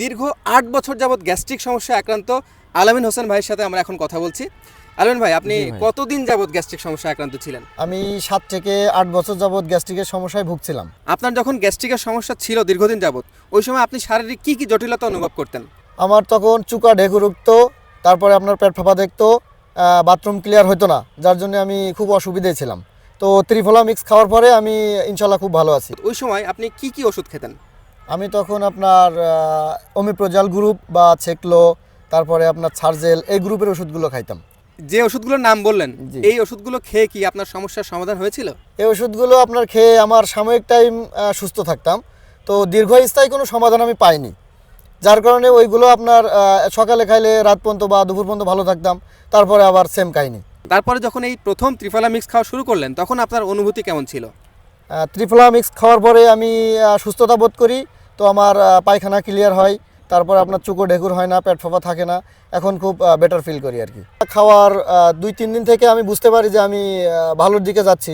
দীর্ঘ আট বছর যাবৎ গ্যাস্ট্রিক সমস্যা আক্রান্ত আলামিন হোসেন ভাইয়ের সাথে আমরা এখন কথা বলছি। আলামিন ভাই আপনি কতদিন যাবৎ গ্যাস্ট্রিক সমস্যা আক্রান্ত ছিলেন? আমি সাত থেকে আট বছর যাবৎ গ্যাস্ট্রিকের সমস্যায় ভুগছিলাম। আপনার যখন গ্যাস্ট্রিকের সমস্যা ছিল দীর্ঘদিন যাবৎ ওই সময় আপনি শারীরিক কি কি জটিলতা অনুভব করতেন? আমার তখন চুকা ঢেকুর উঠতো তারপরে আপনার পেট ফাঁপা দেখতো বাথরুম ক্লিয়ার হতো না যার জন্য আমি খুব অসুবিধায় ছিলাম। তো ত্রিফলা মিক্স খাওয়ার পরে আমি ইনশাল্লাহ খুব ভালো আছি। ওই সময় আপনি কি কি ওষুধ খেতেন? আমি তখন আপনার অমিপ্রজাল গ্রুপ বা ছেকলো তারপরে আপনার ছার্জেল এই গ্রুপের ওষুধগুলো খাইতাম। যে ওষুধগুলোর নাম বললেন। এই ওষুধগুলো খেয়ে কি আপনার সমস্যার সমাধান হয়েছিল? এই ওষুধগুলো আপনার খেয়ে আমার সাময়িক টাইম সুস্থ থাকতাম। তো দীর্ঘস্থায়ী কোনো সমাধান আমি পাইনি। যার কারণে ওইগুলো আপনার সকালে খাইলে রাত পর্যন্ত বা দুপুর পর্যন্ত ভালো থাকতাম তারপরে আবার সেম কাহিনি তারপরে যখন এই প্রথম ত্রিফলা মিক্স খাওয়া শুরু করলেন তখন আপনার অনুভূতি কেমন ছিল? ত্রিফলা মিক্স খাওয়ার পরে আমি সুস্থতা বোধ করি। তো আমার পায়খানা ক্লিয়ার হয়, তারপর আপনার চুকো ঢেকুর হয় না, পেট ফাঁপা থাকে না, এখন খুব বেটার ফিল করি আর কি। খাওয়ার দুই তিন দিন থেকে আমি বুঝতে পারি যে আমি ভালোর দিকে যাচ্ছি।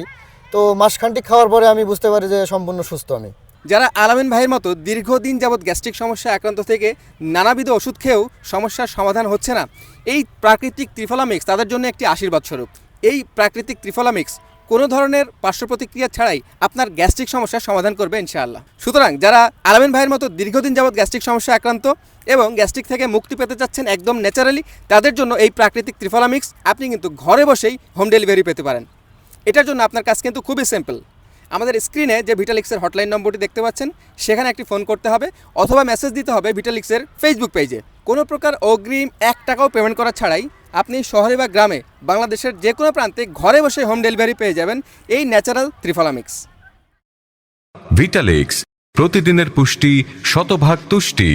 তো মাসখান্তিক খাওয়ার পরে আমি বুঝতে পারি যে সম্পূর্ণ সুস্থ আমি। যারা আলামিন ভাইয়ের মতো দীর্ঘদিন যাবৎ গ্যাস্ট্রিক সমস্যা আক্রান্ত থেকে নানাবিধ ওষুধ খেয়েও সমস্যার সমাধান হচ্ছে না, এই প্রাকৃতিক ত্রিফলা মিক্স তাদের জন্য একটি আশীর্বাদ স্বরূপ। এই প্রাকৃতিক ত্রিফলা মিক্স কোনো ধরনের পার্শ্ব প্রতিক্রিয়া ছাড়াই আপনার গ্যাস্ট্রিক সমস্যার সমাধান করবে ইনশাআল্লাহ। সুতরাং যারা আলামিন ভাইয়ের মতো দীর্ঘদিন যাবৎ গ্যাস্ট্রিক সমস্যা আক্রান্ত এবং গ্যাস্ট্রিক থেকে মুক্তি পেতে চাচ্ছেন একদম ন্যাচারালি, তাদের জন্য এই প্রাকৃতিক ত্রিফলা মিক্স আপনি কিন্তু ঘরে বসেই হোম ডেলিভারি পেতে পারেন। এটার জন্য আপনার কাজ কিন্তু খুবই সিম্পল। আমাদের স্ক্রিনে যে ভিটালিক্সের হটলাইন নম্বরটি দেখতে পাচ্ছেন, সেখানে একটি ফোন করতে হবে অথবা মেসেজ দিতে হবে ভিটালিক্সের ফেসবুক পেজে কোনো প্রকার অগ্রিম এক টাকাও পেমেন্ট করা ছাড়াই আপনি শহরে বা গ্রামে বাংলাদেশের যে কোনো প্রান্তে ঘরে বসে হোম ডেলিভারি পেয়ে যাবেন এই ন্যাচারাল ত্রিফলামিক্স ভিটালেক্স প্রতিদিনের পুষ্টি শতভাগ তুষ্টি।